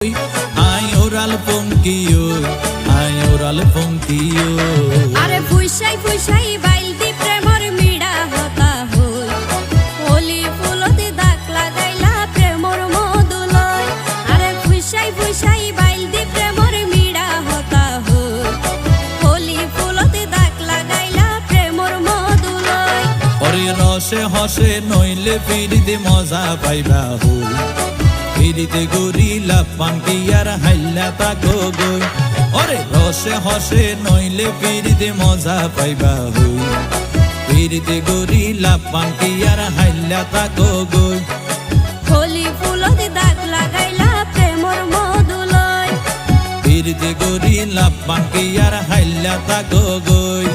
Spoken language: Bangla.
আই ওরাল পঙ্কিও আই ওরাল পঙ্কিও। আরে ফুইসাই ফুইসাই বাইল দি প্রেমর মিড়া হতা হই। হোলি ফুলতে দাগ লাগাইলা প্রেমর মধুলয় আরে ফুইসাই ফুইসাই বাইল দি প্রেমর মিড়া হতা হই। হোলি ফুলতে দাগ লাগাইলা প্রেমর মধুলয় ওরে রসে হসে নইলে ফিরিতে মজা পাইবা হই। ফিরিতে গরিলা পানকি আর হাইলা তাকো গই ওরে রসে হসে নইলে ফিরিতে মজা পাইবা হই। ফিরিতে গরিলা পানকি আর হাইলা তাকো গই হোলি ফুলতে দাগ লাগাইলা প্রেমর মধুলয়। ফিরিতে গরিলা পানকি আর হাইলা তাকো গই